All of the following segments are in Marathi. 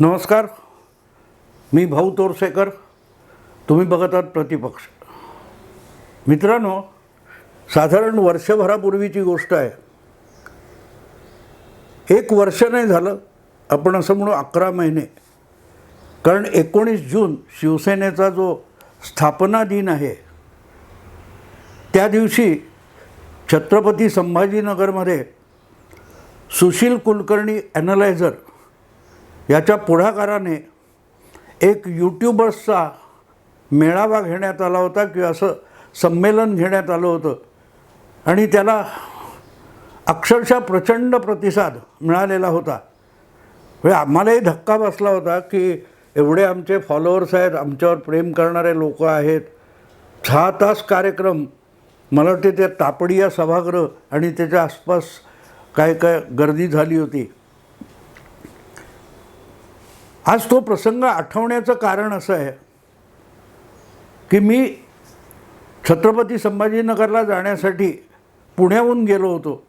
नमस्कार. मी भाऊ तोरसेकर. तुम्ही बघत आहात प्रतिपक्ष. मित्रांनो साधारण वर्षभरापूर्वीची गोष्ट आहे. एक वर्ष नाही झालं आपण असं म्हणू अकरा महिने. कारण एकोणीस जून शिवसेनेचा जो स्थापना दिन आहे त्या दिवशी छत्रपती संभाजीनगरमध्ये सुशील कुलकर्णी ॲनलायझर याच्या पुढाकाराने एक यूट्यूबर्सचा मेळावा घेण्यात आला होता किंवा असं संमेलन घेण्यात आलं होतं. आणि त्याला अक्षरशः प्रचंड प्रतिसाद मिळालेला होता. म्हणजे आम्हालाही धक्का बसला होता की एवढे आमचे फॉलोअर्स आहेत आमच्यावर प्रेम करणारे लोक आहेत. सहा तास कार्यक्रम मला वाटते त्या तापडिया सभागृह आणि त्याच्या आसपास काय काय गर्दी झाली होती. आज तो प्रसंग आठवण्याचं कारण असं आहे की मी छत्रपती संभाजीनगरला जाण्यासाठी पुण्याहून गेलो होतो.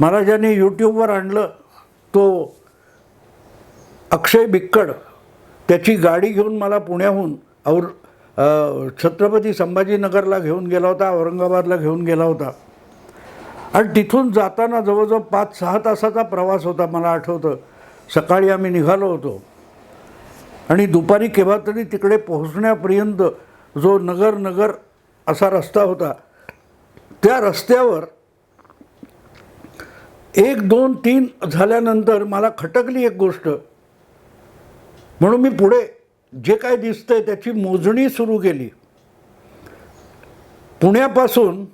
मला ज्याने यूट्यूबवर आणलं तो अक्षय बिक्कड त्याची गाडी घेऊन मला पुण्याहून और छत्रपती संभाजीनगरला घेऊन गेला होता औरंगाबादला घेऊन गेला होता. आणि तिथून जाताना जवळजवळ पाच सहा तासाचा प्रवास होता मला आठवतं. सकाळी आम्ही निघालो होतो. आणि दुपारी केव्हा तरी तिकडे पोहोचण्यापर्यंत जो नगर नगर असा रस्ता होता त्या रस्त्यावर एक दोन तीन झाल्यानंतर मला खटकली एक गोष्ट. म्हणून मी पुढे जे काय दिसतंय त्याची मोजणी सुरू केली. पुण्यापासून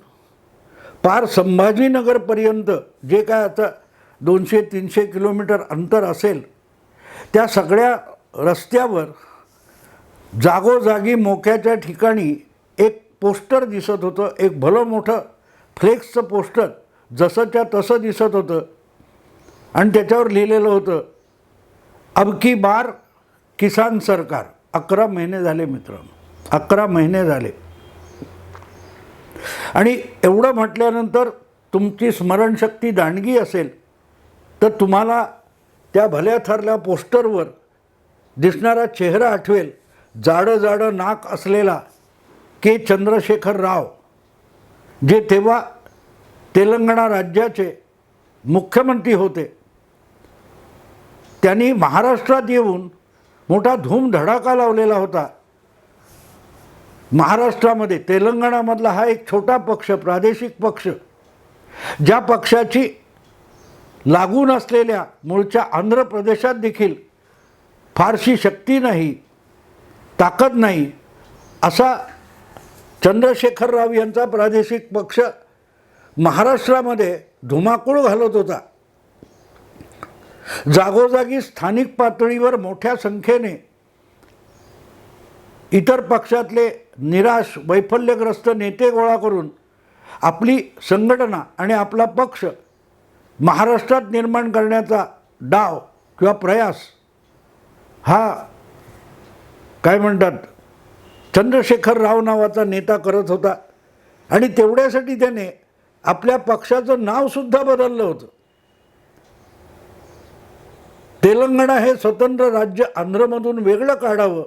पार संभाजीनगरपर्यंत जे काय आता दोनशे तीनशे किलोमीटर अंतर असेल त्या सगळ्या रस्त्यावर जागोजागी मोक्याच्या ठिकाणी एक पोस्टर दिसत होतं एक भलं मोठं फ्लेक्सचं पोस्टर जसंच्या तसं दिसत होतं. आणि त्याच्यावर लिहिलेलं होतं अब की बार किसान सरकार. अकरा महिने झाले मित्रांनो अकरा महिने झाले. आणि एवढं म्हटल्यानंतर तुमची स्मरणशक्ती दांडगी असेल. तर तुम्हाला त्या भल्या थरल्या पोस्टरवर दिसणारा चेहरा आठवेल. जाडं जाडं नाक असलेला के. चंद्रशेखर राव जे तेव्हा तेलंगणा राज्याचे मुख्यमंत्री होते. त्यांनी महाराष्ट्रात येऊन मोठा धूमधडाका लावलेला होता. महाराष्ट्रामध्ये तेलंगणामधला हा एक छोटा पक्ष प्रादेशिक पक्ष ज्या पक्षाची लागून असलेल्या मूळच्या आंध्र प्रदेशात देखील फारशी शक्ती नाही ताकद नाही असा चंद्रशेखर राव यांचा प्रादेशिक पक्ष महाराष्ट्रामध्ये धुमाकूळ घालत होता. जागोजागी स्थानिक पातळीवर मोठ्या संख्येने इतर पक्षातले निराश वैफल्यग्रस्त नेते गोळा करून आपली संघटना आणि आपला पक्ष महाराष्ट्रात निर्माण करण्याचा डाव किंवा प्रयास हा काय म्हणतात चंद्रशेखर राव नावाचा नेता करत होता. आणि तेवढ्यासाठी त्याने आपल्या पक्षाचं नावसुद्धा बदललं होतं. तेलंगणा हे स्वतंत्र राज्य आंध्रमधून वेगळं काढावं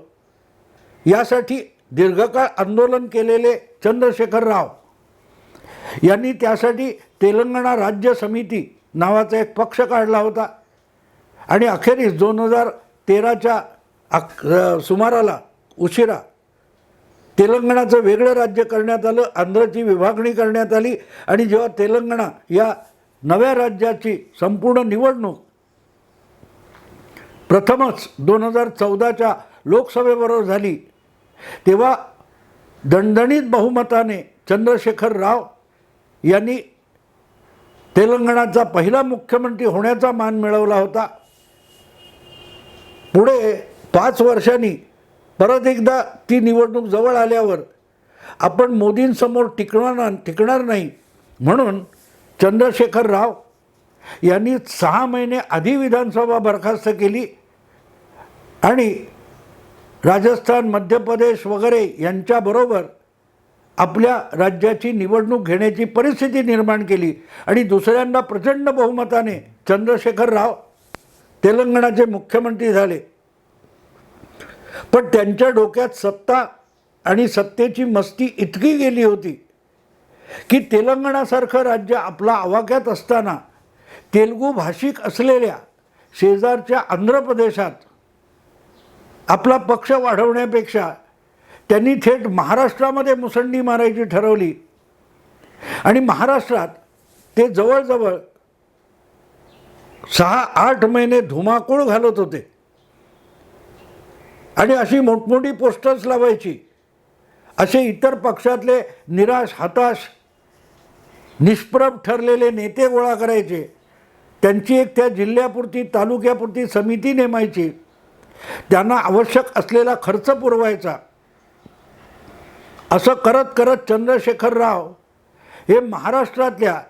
यासाठी दीर्घकाळ आंदोलन केलेले चंद्रशेखर राव. यांनी त्यासाठी तेलंगणा राज्य समिती नावाचा एक पक्ष काढला होता. आणि अखेरीस दोन हजार तेराच्या अक सुमाराला उशिरा तेलंगणाचं वेगळं राज्य करण्यात आलं आंध्रची विभागणी करण्यात आली आणि जेव्हा तेलंगणा या नव्या राज्याची संपूर्ण निवडणूक प्रथमच दोन हजार चौदाच्या लोकसभेबरोबर झाली तेव्हा दणदणीत बहुमताने चंद्रशेखर राव यांनी तेलंगणाचा पहिला मुख्यमंत्री होण्याचा मान मिळवला होता. पुढे पाच वर्षांनी परत एकदा ती निवडणूक जवळ आल्यावर आपण मोदींसमोर टिकणार टिकणार नाही म्हणून चंद्रशेखर राव यांनी सहा महिने आधी विधानसभा बरखास्त केली आणि राजस्थान मध्य प्रदेश वगैरे यांच्याबरोबर आपल्या राज्याची निवडणूक घेण्याची परिस्थिती निर्माण केली आणि दुसऱ्यांदा प्रचंड बहुमताने चंद्रशेखर राव तेलंगणाचे मुख्यमंत्री झाले. पण त्यांच्या डोक्यात सत्ता आणि सत्तेची मस्ती इतकी गेली होती की तेलंगणासारखं राज्य आपला आवाक्यात असताना तेलगू भाषिक असलेल्या शेजारच्या आंध्र प्रदेशात आपला पक्ष वाढवण्यापेक्षा त्यांनी थेट महाराष्ट्रामध्ये मुसंडी मारायची ठरवली. आणि महाराष्ट्रात ते जवळजवळ सहा आठ महिने धुमाकूळ घालत होते. आणि अशी मोठमोठी पोस्टर्स लावायची. असे इतर पक्षातले निराश हताश निष्प्रभ ठरलेले नेते गोळा करायचे. त्यांची एक त्या जिल्ह्यापुरती तालुक्यापुरती समिती नेमायची. त्यांना आवश्यक असलेला खर्च पुरवायचा. असं करत करत चंद्रशेखर राव हे महाराष्ट्रातल्या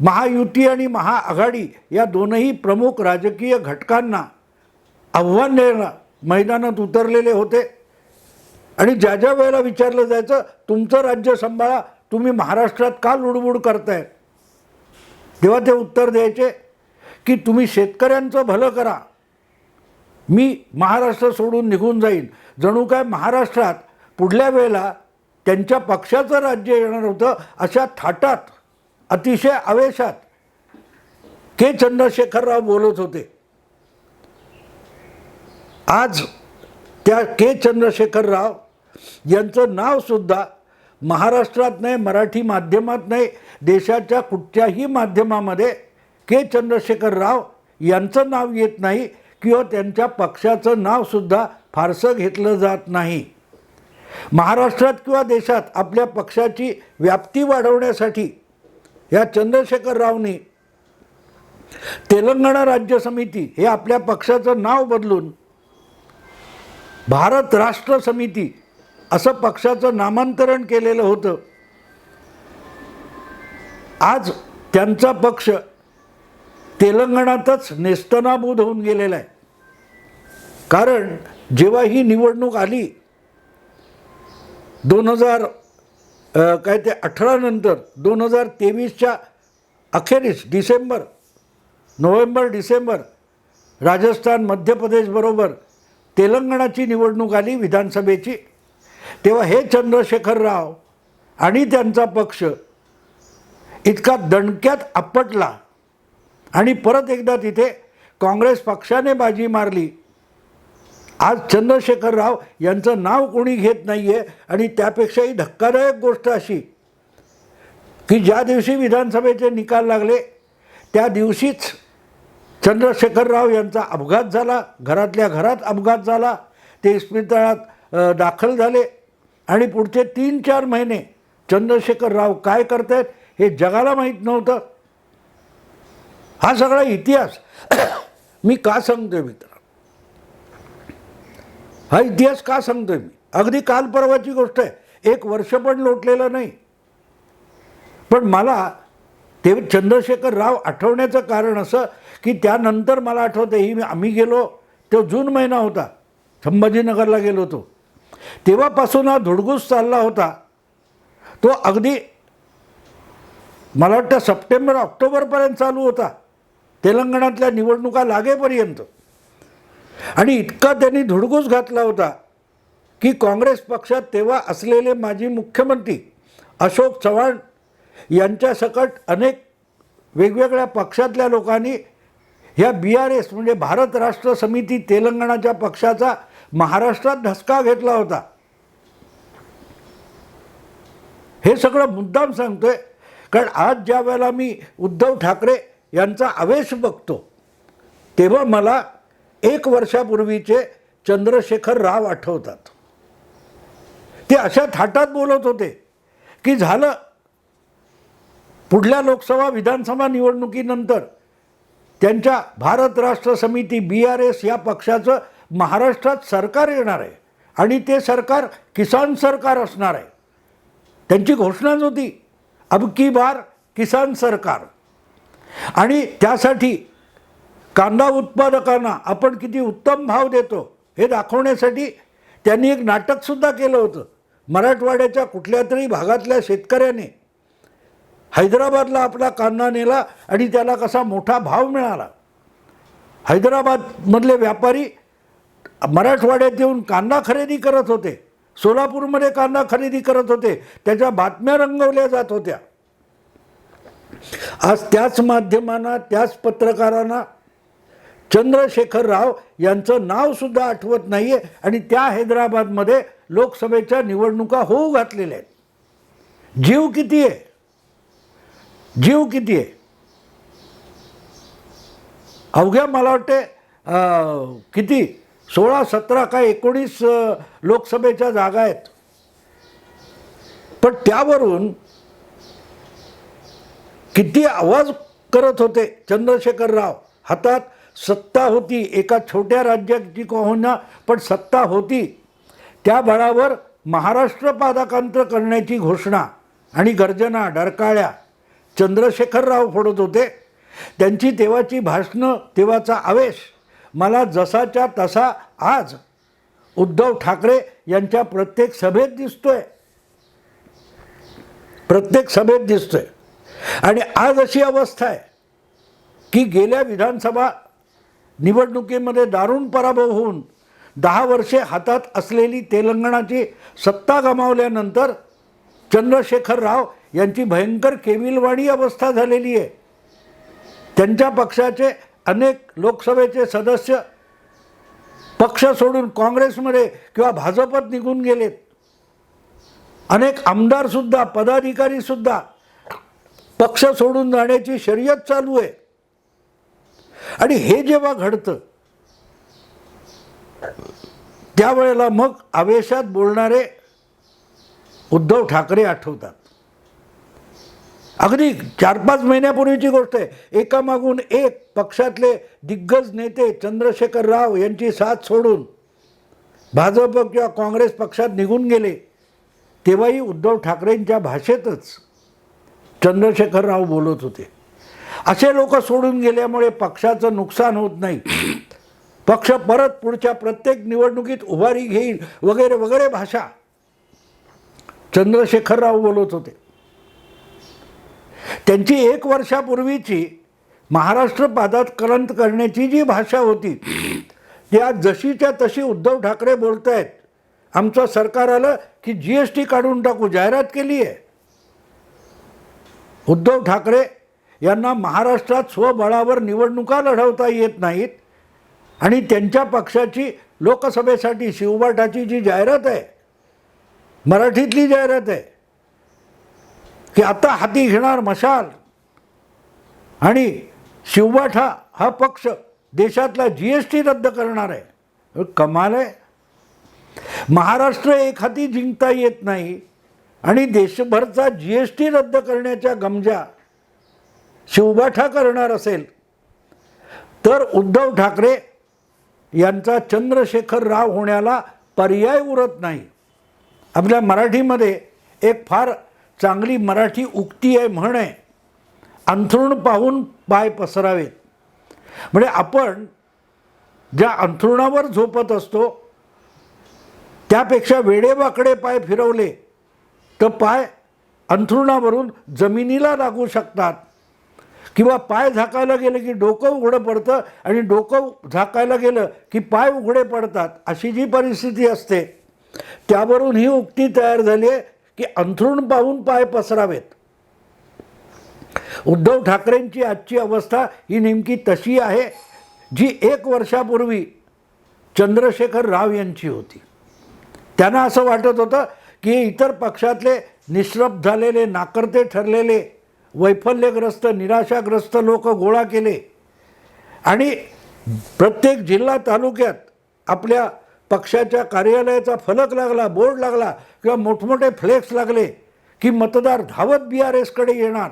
महायुती आणि महाआघाडी या दोनही प्रमुख राजकीय घटकांना आव्हान द्यायला मैदानात उतरलेले होते. आणि ज्या ज्या वेळेला विचारलं जायचं तुमचं राज्य सांभाळा तुम्ही महाराष्ट्रात का लुडबुड करताय? तेव्हा ते उत्तर द्यायचे की तुम्ही शेतकऱ्यांचं भलं करा. मी महाराष्ट्र सोडून निघून जाईन. जणू काय महाराष्ट्रात पुढल्या वेळेला त्यांच्या पक्षाचं राज्य येणार होतं अशा थाटात अतिशय आवेशात के चंद्रशेखरराव बोलत होते. आज त्या के चंद्रशेखरराव यांचं नावसुद्धा महाराष्ट्रात नाही मराठी माध्यमात नाही देशाच्या कुठच्याही माध्यमामध्ये के चंद्रशेखर राव यांचं नाव येत नाही किंवा त्यांच्या पक्षाचं नावसुद्धा फारसं घेतलं जात नाही. महाराष्ट्रात किंवा देशात आपल्या पक्षाची व्याप्ती वाढवण्यासाठी या चंद्रशेखर रावने तेलंगणा राज्य समिती हे आपल्या पक्षाचं नाव बदलून भारत राष्ट्र समिती असं पक्षाचं नामांतरण केलेलं होतं. आज त्यांचा पक्ष तेलंगणातच नेस्तनाबूद होऊन गेलेला आहे. कारण जेव्हा ही निवडणूक आली दोन हजार काय ते अठरानंतर दोन हजार तेवीसच्या अखेरीस डिसेंबर नोव्हेंबर डिसेंबर राजस्थान मध्य प्रदेशबरोबर तेलंगणाची निवडणूक आली विधानसभेची. तेव्हा हे चंद्रशेखर राव आणि त्यांचा पक्ष इतका दणक्यात आपटला आणि परत एकदा तिथे काँग्रेस पक्षाने बाजी मारली. आज चंद्रशेखर राव यांचं नाव कोणी घेत नाही आहे आणि त्यापेक्षाही धक्कादायक गोष्ट अशी की ज्या दिवशी विधानसभेचे निकाल लागले त्या दिवशीच चंद्रशेखर राव यांचा अपघात झाला घरातल्या घरात अपघात झाला ते इस्पितळात दाखल झाले आणि पुढचे तीन चार महिने चंद्रशेखर राव काय करतायत हे जगाला माहीत नव्हतं. हा सगळा इतिहास. मी का सांगतोय मित्र? हा इतिहास का सांगतोय मी? अगदी काल परवाची गोष्ट आहे. एक वर्ष पण लोटलेलं नाही. पण मला ते चंद्रशेखर राव आठवण्याचं कारण असं की त्यानंतर मला आठवतं ही मी- आम्ही गेलो तो जून महिना होता. संभाजीनगरला गेलो होतो तेव्हापासून हा धुडगूस चालला होता. तो अगदी मला वाटतं सप्टेंबर ऑक्टोबरपर्यंत चालू होता. तेलंगणातल्या निवडणुका लागेपर्यंत. आणि इतका त्यांनी धुडगूस घातला होता की काँग्रेस पक्षात तेव्हा असलेले माजी मुख्यमंत्री अशोक चव्हाण यांच्यासकट अनेक वेगवेगळ्या पक्षातल्या लोकांनी ह्या बी आर एस म्हणजे भारत राष्ट्र समिती तेलंगणाच्या पक्षाचा महाराष्ट्रात धसका घेतला होता. हे सगळं मुद्दाम सांगतोय कारण आज ज्या वेळेला मी उद्धव ठाकरे यांचा आवेश बघतो तेव्हा मला एक वर्षापूर्वीचे चंद्रशेखर राव आठवतात. ते अशा थाटात बोलत होते की झालं पुढल्या लोकसभा विधानसभा निवडणुकीनंतर त्यांच्या भारत राष्ट्र समिती बी आर एस या पक्षाचं महाराष्ट्रात सरकार येणार आहे आणि ते सरकार किसान सरकार असणार आहे. त्यांची घोषणाच होती अब की बार किसान सरकार. आणि त्यासाठी कांदा उत्पादकांना आपण किती उत्तम भाव देतो हे दाखवण्यासाठी त्यांनी एक नाटकसुद्धा केलं होतं. मराठवाड्याच्या कुठल्या तरी भागातल्या शेतकऱ्याने हैदराबादला आपला कांदा नेला आणि त्याला कसा मोठा भाव मिळाला. हैदराबादमधले व्यापारी मराठवाड्यात येऊन कांदा खरेदी करत होते. सोलापूरमध्ये कांदा खरेदी करत होते. त्याच्या बातम्या रंगवल्या जात होत्या. आज त्याच माध्यमांना त्याच पत्रकारांना चंद्रशेखर राव यांचं नाव सुद्धा आठवत नाहीये आणि त्या हैदराबादमध्ये लोकसभेच्या निवडणुका होऊ घातलेल्या आहेत. जीव किती आहे? जीव किती आहे? अवघ्या मला वाटते किती? सोळा सतरा का एकोणीस लोकसभेच्या जागा आहेत. पण त्यावरून किती आवाज करत होते चंद्रशेखर राव हातात सत्ता होती. एका छोट्या राज्याची का होईना पण सत्ता होती. त्या बळावर महाराष्ट्र पादाकांत्र करण्याची घोषणा आणि गर्जना डरकाळ्या चंद्रशेखरराव फोडत होते. त्यांची तेव्हाची भाषणं तेव्हाचा आवेश मला जसाच्या तसा आज उद्धव ठाकरे यांच्या प्रत्येक सभेत दिसतोय. प्रत्येक सभेत दिसतोय. आणि आज अशी अवस्था आहे की गेल्या विधानसभा निवडणुकीमध्ये दारुण पराभव होऊन दहा वर्षे हातात असलेली तेलंगणाची सत्ता गमावल्यानंतर चंद्रशेखर राव यांची भयंकर केविलवाणी अवस्था झालेली आहे. त्यांच्या पक्षाचे अनेक लोकसभेचे सदस्य पक्ष सोडून काँग्रेसमध्ये किंवा भाजपत निघून गेलेत. अनेक आमदारसुद्धा पदाधिकारीसुद्धा पक्ष सोडून जाण्याची शर्यत चालू आहे. आणि हे जेव्हा घडतं त्यावेळेला मग आवेशात बोलणारे उद्धव ठाकरे आठवतात. अगदी चार पाच महिन्यापूर्वीची गोष्ट आहे. एकामागून एक पक्षातले दिग्गज नेते चंद्रशेखर राव यांची साथ सोडून भाजप किंवा काँग्रेस पक्षात निघून गेले तेव्हाही उद्धव ठाकरेंच्या भाषेतच चंद्रशेखर राव बोलत होते. असे लोक सोडून गेल्यामुळे पक्षाचं नुकसान होत नाही. पक्ष परत पुढच्या प्रत्येक निवडणुकीत उभारी घेईल वगैरे वगैरे भाषा. चंद्रशेखरराव बोलत होते. त्यांची एक वर्षापूर्वीची महाराष्ट्र पादात करंत करण्याची जी भाषा होती ती आज जशीच्या तशी उद्धव ठाकरे बोलत आहेत आमचं सरकार आलं की जी एस टी काढून टाकू जाहिरात केली आहे उद्धव ठाकरे यांना महाराष्ट्रात स्वबळावर निवडणुका लढवता येत नाहीत. आणि त्यांच्या पक्षाची लोकसभेसाठी शिवबाटाची जी जाहिरात आहे मराठीतली जाहिरात आहे की आता हाती घेणार मशाल आणि शिवबाठा हा पक्ष देशातला जी एस टी रद्द करणार आहे. कमाल आहे. महाराष्ट्र एक हाती जिंकता येत नाही आणि देशभरचा जी एस टी रद्द करण्याच्या गमजा शिवबाठा करणार असेल. तर उद्धव ठाकरे यांचा चंद्रशेखर राव होण्याला पर्याय उरत नाही. आपल्या मराठीमध्ये एक फार चांगली मराठी उक्ती आहे म्हण आहे अंथरुण पाहून पाय पसरावेत. म्हणजे आपण ज्या अंथरुणावर झोपत असतो त्यापेक्षा वेडेवाकडे पाय फिरवले तर पाय अंथरुणावरून जमिनीला लागू शकतात. किंवा पाय झाकायला गेलं की डोकं उघडं पडतं आणि डोकं झाकायला गेलं की पाय उघडे पडतात अशी जी परिस्थिती असते त्यावरून ही उक्ती तयार झाली आहे की अंथरुण पाहून पाय पसरावेत. उद्धव ठाकरेंची आजची अवस्था ही नेमकी तशी आहे जी एक वर्षापूर्वी चंद्रशेखर राव यांची होती. त्यांना असं वाटत होतं की इतर पक्षातले निश्रप झालेले नाकर्ते ठरलेले वैफल्यग्रस्त निराशाग्रस्त लोक गोळा केले. आणि प्रत्येक जिल्हा तालुक्यात आपल्या पक्षाच्या कार्यालयाचा फलक लागला बोर्ड लागला किंवा मोठमोठे फ्लेक्स लागले की मतदार धावत बी आर एसकडे येणार.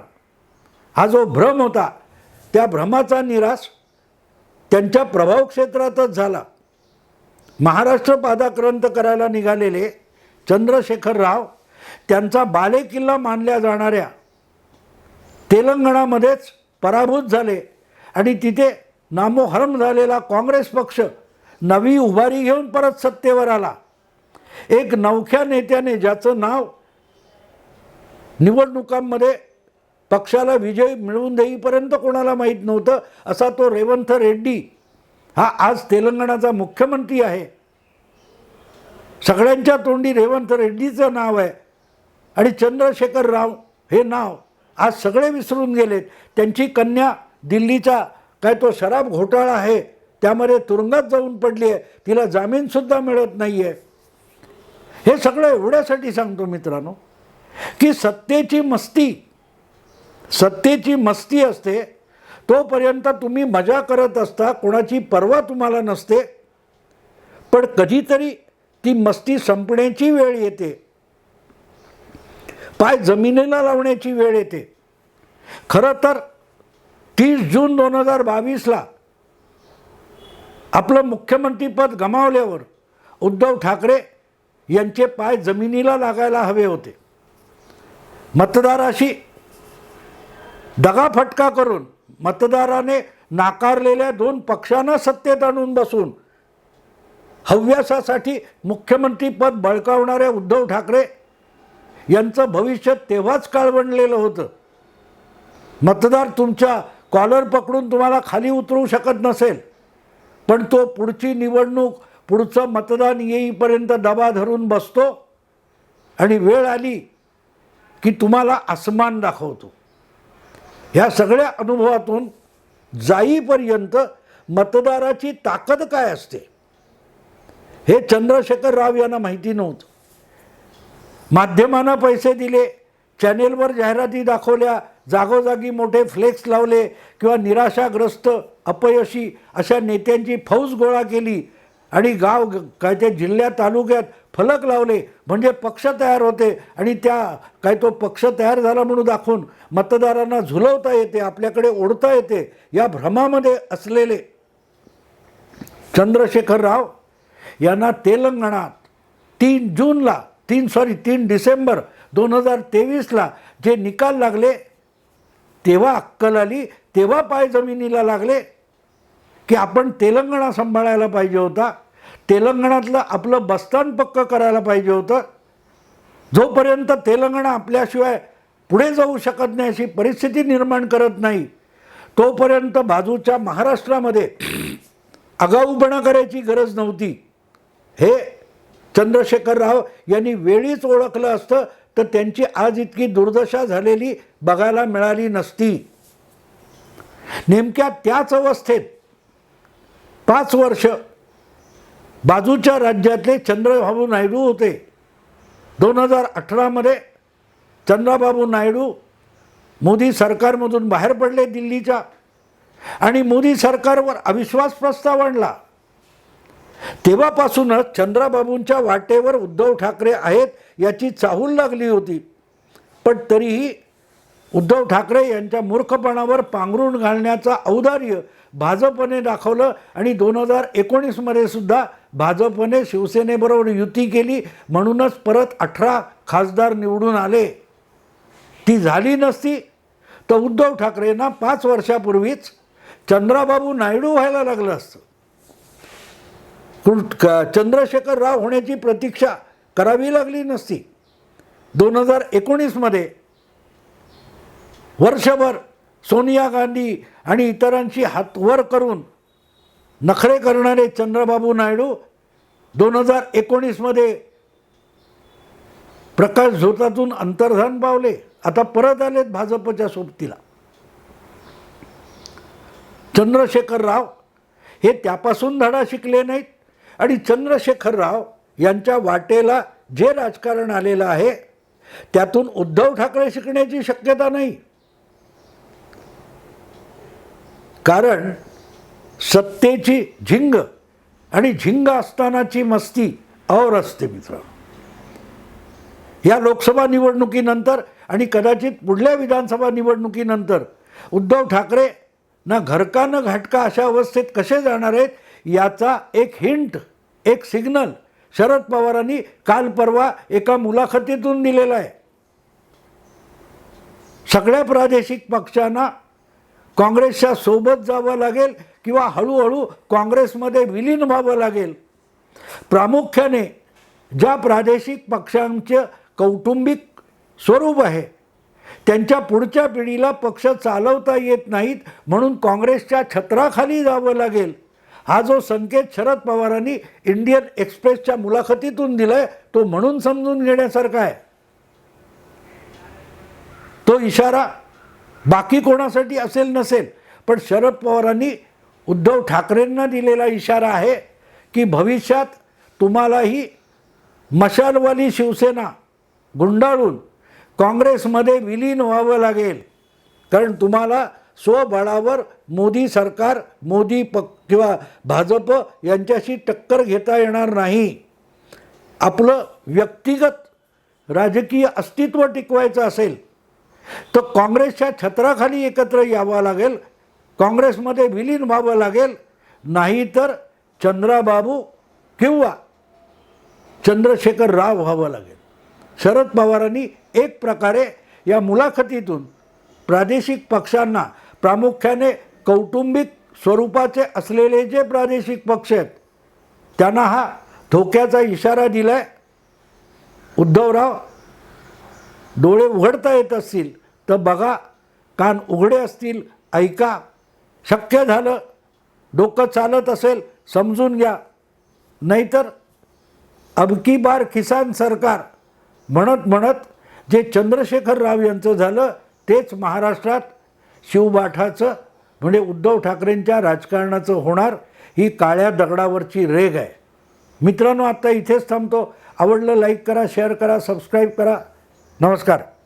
हा जो भ्रम होता त्या भ्रमाचा निराश त्यांच्या प्रभाव क्षेत्रातच झाला. महाराष्ट्र पादाक्रंत करायला निघालेले चंद्रशेखर राव त्यांचा बालेकिल्ला मानल्या जाणाऱ्या तेलंगणामध्येच पराभूत झाले. आणि तिथे नामोहरम झालेला काँग्रेस पक्ष नवी उभारी घेऊन परत सत्तेवर आला. एक नवख्या नेत्याने ज्याचं नाव निवडणुकांमध्ये पक्षाला विजय मिळवून देईपर्यंत कोणाला माहीत नव्हतं असा तो रेवंत रेड्डी हा आज तेलंगणाचा मुख्यमंत्री आहे. सगळ्यांच्या तोंडी रेवंत रेड्डीचं नाव आहे. आणि चंद्रशेखर राव हे नाव आज सगळे विसरून गेलेत. त्यांची कन्या दिल्लीचा काय तो शराब घोटाळा आहे त्यामध्ये तुरुंगात जाऊन पडली आहे. तिला जामीनसुद्धा मिळत नाही आहे हे सगळं एवढ्यासाठी सांगतो मित्रांनो की सत्तेची मस्ती सत्तेची मस्ती असते. तोपर्यंत तुम्ही मजा करत असता कोणाची पर्वा तुम्हाला नसते. पण कधीतरी ती मस्ती संपण्याची वेळ येते. पाय जमिनीला लावण्याची वेळ येते. खरं तर तीस जून दोन हजार बावीसला आपलं मुख्यमंत्रीपद गमावल्यावर उद्धव ठाकरे यांचे पाय जमिनीला लागायला हवे होते. मतदाराशी दगाफटका करून मतदाराने नाकारलेल्या दोन पक्षांना सत्तेत आणून बसून हव्यासासाठी मुख्यमंत्रीपद बळकावणाऱ्या उद्धव ठाकरे यांचं भविष्य तेव्हाच काळ बनलेलं होतं. मतदार तुमच्या कॉलर पकडून तुम्हाला खाली उतरवू शकत नसेल. पण तो पुढची निवडणूक पुढचं मतदान येईपर्यंत दबा धरून बसतो आणि वेळ आली की तुम्हाला आसमान दाखवतो. ह्या सगळ्या अनुभवातून जाईपर्यंत मतदाराची ताकद काय असते? हे चंद्रशेखर राव यांना माहिती नव्हतं. माध्यमांना पैसे दिले. चॅनेलवर जाहिराती दाखवल्या. जागोजागी मोठे फ्लेक्स लावले किंवा निराशाग्रस्त अपयशी अशा नेत्यांची फौज गोळा केली आणि गाव काय ते जिल्ह्या तालुक्यात फलक लावले. म्हणजे पक्ष तयार होते आणि त्या काय तो पक्ष तयार झाला म्हणून दाखवून मतदारांना झुलवता येते आपल्याकडे ओढता येते या भ्रमामध्ये असलेले चंद्रशेखर राव यांना तेलंगणात तीन जूनला तीन सॉरी तीन डिसेंबर दोन हजार तेवीसला जे निकाल लागले तेव्हा अक्कल आली तेव्हा पाय जमिनीला लागले की आपण तेलंगणा सांभाळायला पाहिजे होता. तेलंगणातलं आपलं बस्तान पक्क करायला पाहिजे होतं. जोपर्यंत तेलंगणा आपल्याशिवाय पुढे जाऊ शकत नाही अशी परिस्थिती निर्माण करत नाही तोपर्यंत बाजूच्या महाराष्ट्रामध्ये आगाऊपणा करायची गरज नव्हती. हे चंद्रशेखर राव यांनी वेळीच ओळखलं असतं तर त्यांची आज इतकी दुर्दशा झालेली बघायला मिळाली नसती. नेमक्या त्याच अवस्थेत पाच वर्ष बाजूच्या राज्यातले चंद्रबाबू नायडू होते. दोन हजार अठरामध्ये चंद्रबाबू नायडू मोदी सरकारमधून बाहेर पडले दिल्लीच्या आणि मोदी सरकारवर अविश्वास प्रस्ताव आणला. तेव्हापासूनच चंद्राबाबूंच्या वाटेवर उद्धव ठाकरे आहेत याची चाहूल लागली होती. पण तरीही उद्धव ठाकरे यांच्या मूर्खपणावर पांघरून घालण्याचं औदार्य भाजपने दाखवलं आणि दोन हजार एकोणीसमध्ये सुद्धा भाजपने शिवसेनेबरोबर युती केली म्हणूनच परत अठरा खासदार निवडून आले. ती झाली नसती. तर उद्धव ठाकरेंना पाच वर्षापूर्वीच चंद्राबाबू नायडू व्हायला लागलं असतं. क- चंद्रशेखर राव होण्याची प्रतीक्षा करावी लागली नसती. दोन हजार एकोणीसमध्ये वर्षभर सोनिया गांधी आणि इतरांशी हात वर करून नखरे करणारे चंद्रबाबू नायडू दोन हजार एकोणीसमध्ये प्रकाश झोतातून अंतर्धान पावले. आता परत आलेत भाजपच्या सोबतीला. चंद्रशेखर राव हे त्यापासून धडा शिकले नाहीत. आणि चंद्रशेखर राव यांच्या वाटेला जे राजकारण आलेलं आहे त्यातून उद्धव ठाकरे शिकण्याची शक्यता नाही. कारण सत्तेची झिंग आणि झिंग असतानाची मस्ती और असते मित्र. या लोकसभा निवडणुकीनंतर आणि कदाचित पुढल्या विधानसभा निवडणुकीनंतर उद्धव ठाकरे ना घरका न घाटका अशा अवस्थेत कसे जाणार आहेत याचा एक हिंट एक सिग्नल शरद पवारांनी काल परवा एका मुलाखतीतून दिलेला आहे. सगळ्या प्रादेशिक पक्षांना काँग्रेसच्या सोबत जावं लागेल किंवा हळूहळू काँग्रेसमध्ये विलीन व्हावं लागेल. प्रामुख्याने ज्या प्रादेशिक पक्षांचं कौटुंबिक स्वरूप आहे त्यांच्या पुढच्या पिढीला पक्ष चालवता येत नाहीत म्हणून काँग्रेसच्या छत्राखाली जावं लागेल. हा जो संकेत शरद पवारांनी इंडियन एक्सप्रेसच्या मुलाखतीतून दिलाय तो म्हणून समजून घेण्यासारखा आहे. तो इशारा बाकी कोणासाठी असेल नसेल पण शरद पवारांनी उद्धव ठाकरेंना दिलेला इशारा आहे की भविष्यात तुम्हालाही मशालवाली शिवसेना गुंडाळून काँग्रेसमध्ये विलीन व्हावं लागेल. कारण तुम्हाला स्वबळावर मोदी सरकार मोदी पक किंवा भाजप यांच्याशी टक्कर घेता येणार नाही. आपलं व्यक्तिगत राजकीय अस्तित्व टिकवायचं असेल तर काँग्रेसच्या छत्राखाली एकत्र यावं लागेल काँग्रेसमध्ये विलीन व्हावं लागेल नाहीतर चंद्राबाबू किंवा चंद्रशेखर राव व्हावं लागेल. शरद पवारांनी एक प्रकारे या मुलाखतीतून प्रादेशिक पक्षांना प्रामुख्याने कौटुंबिक स्वरूपाचे असलेले जे प्रादेशिक पक्ष आहेत त्यांना हा धोक्याचा इशारा दिला आहे उद्धवराव डोळे उघडता येत असतील तर बघा कान उघडे असतील ऐका. शक्य झालं डोकं चालत असेल समजून घ्या. नाहीतर अबकी बार किसान सरकार म्हणत म्हणत जे चंद्रशेखर राव यांचं झालं तेच महाराष्ट्रात शिवबाठाचं म्हणजे उद्धव ठाकरेंच्या राजकारणाचं होणार ही काळ्या दगडावरची रेग आहे. मित्रांनो आत्ता इथेच थांबतो. आवडलं लाईक करा शेअर करा सबस्क्राईब करा. नमस्कार.